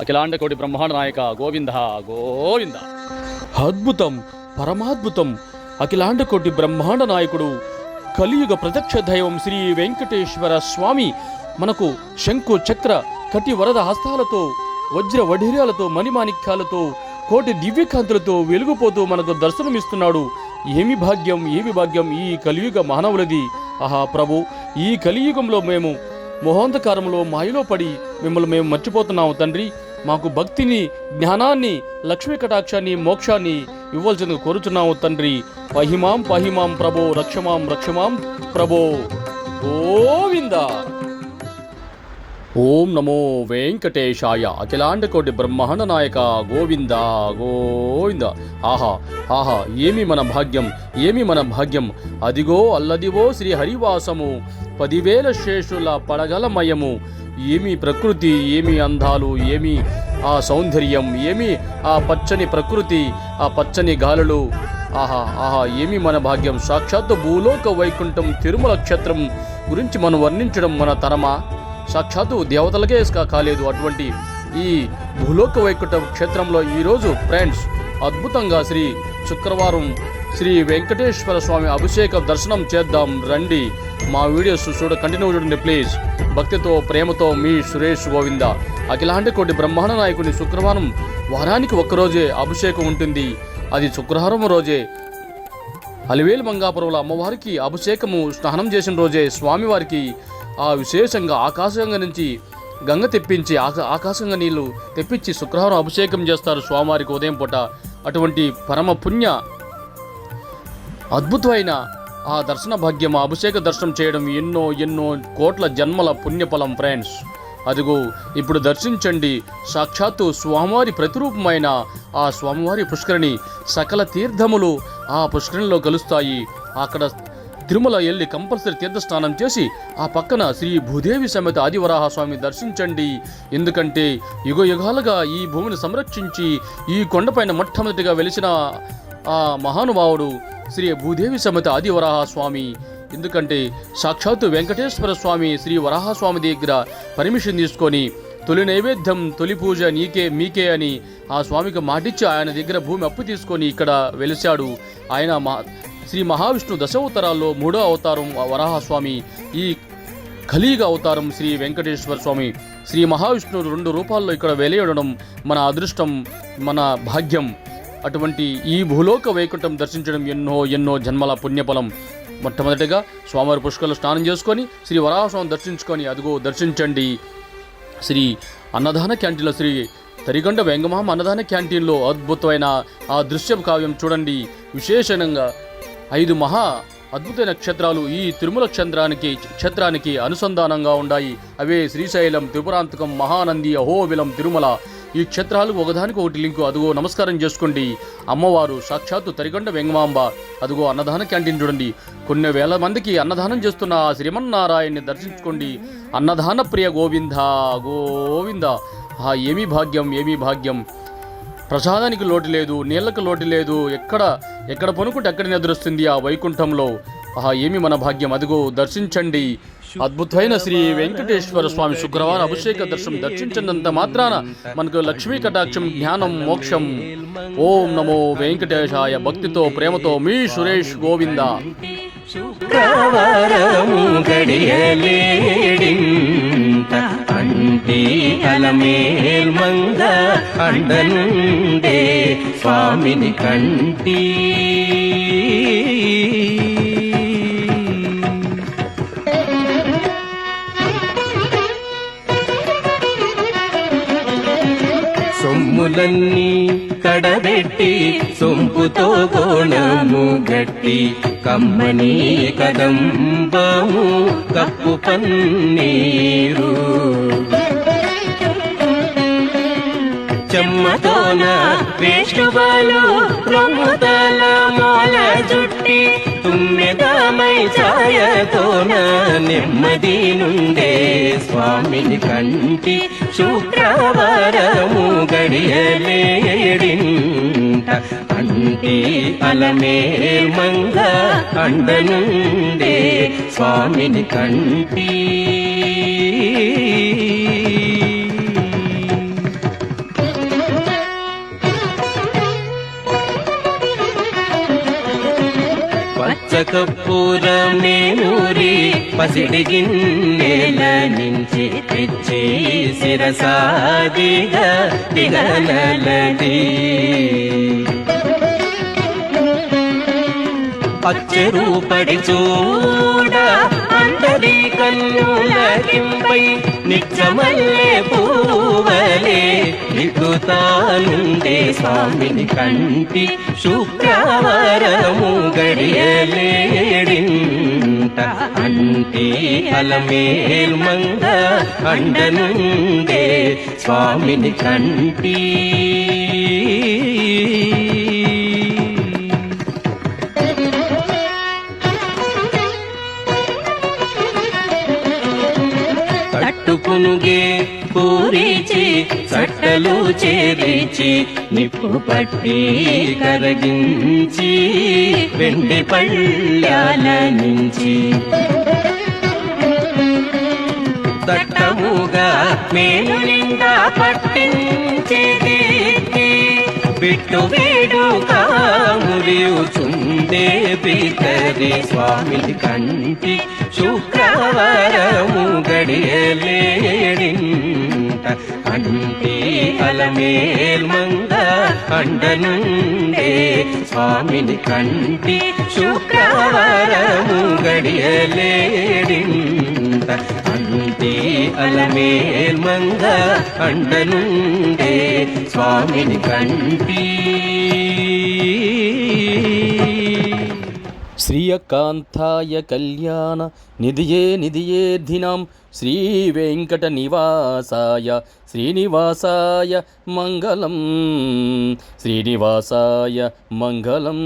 అఖిలాండ కోటి బ్రహ్మాండ నాయక గోవింద గోవింద. అద్భుతం పరమాద్భుతం అఖిలాండ కోటి బ్రహ్మాండ నాయకుడు కలియుగ ప్రత్యక్ష దైవం శ్రీ వెంకటేశ్వర స్వామి మనకు శంకు చక్ర కటి వరద హస్తాలతో వజ్ర వడిర్యాలతో మణిమాణిక్యాలతో కోటి దివ్యకాంతులతో వెలుగుపోతూ మనకు దర్శనమిస్తున్నాడు. ఏమి భాగ్యం ఏమి భాగ్యం ఈ కలియుగ మానవులది? ఆహా ప్రభు ఈ కలియుగంలో మేము మొహాంధకారంలో మాయలో పడి మిమ్మల్ని మేము మర్చిపోతున్నాము తండ్రి. మాకు భక్తిని జ్ఞానాన్ని లక్ష్మీ కటాక్షాన్ని మోక్షాన్ని ఇవ్వాల్సిందిగా కోరుచున్నాము తండ్రి. పహిమాం పహిమాం ప్రభో రక్షమాం రక్షమాం ప్రభో. గోవింద. ఓం నమో వెంకటేశాయ. అఖిలాండ కోటి బ్రహ్మాండ నాయక గోవింద గోవింద. ఆహా ఆహా ఏమి మన భాగ్యం ఏమి మన భాగ్యం? అదిగో అల్లదివో శ్రీ హరివాసము. పదివేల శేషుల పడగలమయము ఏమి ప్రకృతి ఏమి అందాలు ఏమి ఆ సౌందర్యం ఏమి ఆ పచ్చని ప్రకృతి ఆ పచ్చని గాలులు. ఆహా ఆహా ఏమి మన భాగ్యం? సాక్షాత్తు భూలోక వైకుంఠం తిరుమల క్షేత్రం గురించి మనం వర్ణించడం మన తరమా సాక్షాత్తు దేవతలకే కాలేదు అటువంటి ఈ భూలోక వైకుంఠ క్షేత్రంలో ఈరోజు ఫ్రెండ్స్ అద్భుతంగా శ్రీ శుక్రవారం శ్రీ వెంకటేశ్వర స్వామి అభిషేక దర్శనం చేద్దాం. రండి. మా వీడియోస్ చూడ కంటిన్యూ చూడండి ప్లీజ్. భక్తితో ప్రేమతో మీ సురేష్ గోవింద. అఖిలాంటి కోటి బ్రహ్మాండ నాయకుని శుక్రవారం వారానికి ఒక్కరోజే అభిషేకం ఉంటుంది. అది శుక్రవారం రోజే. అలివేలు మంగాపురంలో అమ్మవారికి అభిషేకము స్నానం చేసిన రోజే స్వామివారికి ఆ విశేషంగా ఆకాశంగా నుంచి గంగ తెప్పించి ఆకా ఆకాశంగా నీళ్ళు తెప్పించి శుక్రవారం అభిషేకం చేస్తారు స్వామివారికి ఉదయం పూట. అటువంటి పరమ పుణ్య అద్భుతమైన ఆ దర్శన భాగ్యం అభిషేక దర్శనం చేయడం ఎన్నో ఎన్నో కోట్ల జన్మల పుణ్యఫలం ఫ్రెండ్స్ అదిగో ఇప్పుడు దర్శించండి. సాక్షాత్తు స్వామివారి ప్రతిరూపమైన ఆ స్వామివారి పుష్కరిణి సకల తీర్థములు ఆ పుష్కరిణిలో కలుస్తాయి. అక్కడ తిరుమల వెళ్ళి కంపల్సరీ తీర్థస్నానం చేసి ఆ పక్కన శ్రీ భూదేవి సమేత ఆదివరాహ స్వామి దర్శించండి. ఎందుకంటే యుగ యుగాలుగా ఈ భూమిని సంరక్షించి ఈ కొండపైన మొట్టమొదటిగా వెలిసిన ఆ మహానుభావుడు శ్రీ భూదేవి సమేత ఆదివరాహ స్వామి ఎందుకంటే సాక్షాత్తు వెంకటేశ్వర స్వామి శ్రీ వరాహస్వామి దగ్గర పర్మిషన్ తీసుకొని తొలి నైవేద్యం తొలి పూజ నీకే మీకే అని ఆ స్వామికి మాటిచ్చి ఆయన దగ్గర భూమి అప్పు తీసుకొని ఇక్కడ వెలిశాడు. ఆయన మా శ్రీ మహావిష్ణు దశావతారాల్లో మూడో అవతారం వరాహస్వామి. ఈ కలియుగ అవతారం శ్రీ వెంకటేశ్వర స్వామి. శ్రీ మహావిష్ణువు రెండు రూపాల్లో ఇక్కడ వెలియడడం మన అదృష్టం మన భాగ్యం. అటువంటి ఈ భూలోక వైకుంఠం దర్శించడం ఎన్నో ఎన్నో జన్మల పుణ్యఫలం. మొట్టమొదటిగా స్వామివారి పుష్కరంలో స్నానం చేసుకొని శ్రీ వరాహస్వామి దర్శించుకొని అదిగో దర్శించండి. శ్రీ అన్నదాన క్యాంటీన్లో శ్రీ తరిగొండ వెంగమహం అన్నదాన క్యాంటీన్లో అద్భుతమైన ఆ దృశ్య కావ్యం చూడండి. విశేషంగా ఐదు మహా అద్భుత నక్షత్రాలు ఈ తిరుమల క్షేత్రానికి క్షేత్రానికి అనుసంధానంగా ఉన్నాయి అవే శ్రీశైలం త్రిపురాంతకం మహానంది అహోబిలం తిరుమల. ఈ క్షేత్రాలు ఒకదానికి ఒకటి లింకు. అదిగో నమస్కారం చేసుకోండి. అమ్మవారు సాక్షాత్తు తరిగొండ వెంగమాంబ. అదిగో అన్నదాన క్యాంటీన్ చూడండి. కొన్ని వేల మందికి అన్నదానం చేస్తున్న ఆ శ్రీమన్నారాయణ్ణి దర్శించుకోండి. అన్నదాన ప్రియ గోవింద గోవింద. ఏమీ భాగ్యం ఏమీ భాగ్యం. ప్రసాదానికి లోటు లేదు నీళ్ళకు లోటు లేదు. ఎక్కడ ఎక్కడ పనుకుంటే ఎక్కడ నిద్రొస్తుంది ఆ వైకుంఠంలో. ఆహా ఏమి మన భాగ్యం? అదిగో దర్శించండి. అద్భుతమైన శ్రీ వెంకటేశ్వర స్వామి శుక్రవారం అభిషేక దర్శనం దర్శించినంత మాత్రాన మనకు లక్ష్మీ కటాక్షం జ్ఞానం మోక్షం. ఓం నమో వెంకటేశాయ భక్తితో ప్రేమతో మీ సురేష్ గోవింద. శుక్రవారము గడియలేడింత అంటి అలమేల్మంగ అండనుండే స్వామిని కంటి సొమ్ములన్నీ కడబెట్టి సొంపుతో కోణము గట్టి కమ్మని కదంబాము కప్పు పన్నీరు. చెమ్మతోన వేష్టువలు రొమ్ముతల మూల జుట్టి తుమ్మెదమై ఛాయతోన నెమ్మది నుండే స్వామిని కంటి శుక్రవారము గడియలేడింట అంటి అలమేల్ మంగ అండనుండే స్వామిని కంటి. కప్పురమే నూరి పసిడి గిన్నెల నుంచి తెచ్చి శిరసాదిగా దిగనలది అచ్చెరూపడి చూడ అందరి కన్నులకింపై నిత్యమల్లే పూవలే. దిగుతానుండే స్వామిని కంటి శుక్రవారము గడియలేడింట అంటే అలమేల్ మంగ అండనుండే స్వామిని కంటి చట్టలు చేరిచి నిప్పు పట్టి కరగించి వెండి పళ్ళాల నుంచి. దట్టముగా మేలు నిండా పట్టించేది. బిట్టు వేడు కాముడియుచుందే పితరి స్వామి కంటి శుక్రవారము గడియలేడింట అంట అంటే అలమేల్ మంగ అండనుండే స్వామిని కంటి శుక్రవారము గడియలేడింత అంటే అలమేల్ మంగ అండనుండే స్వామిని కంటి శ్రీయకాంతాయ కళ్యాణ. నిధియే నిధియే ధినాం. శ్రీ వెంకట నివాసాయ శ్రీనివాసాయ మంగళం. శ్రీనివాసాయ మంగళం.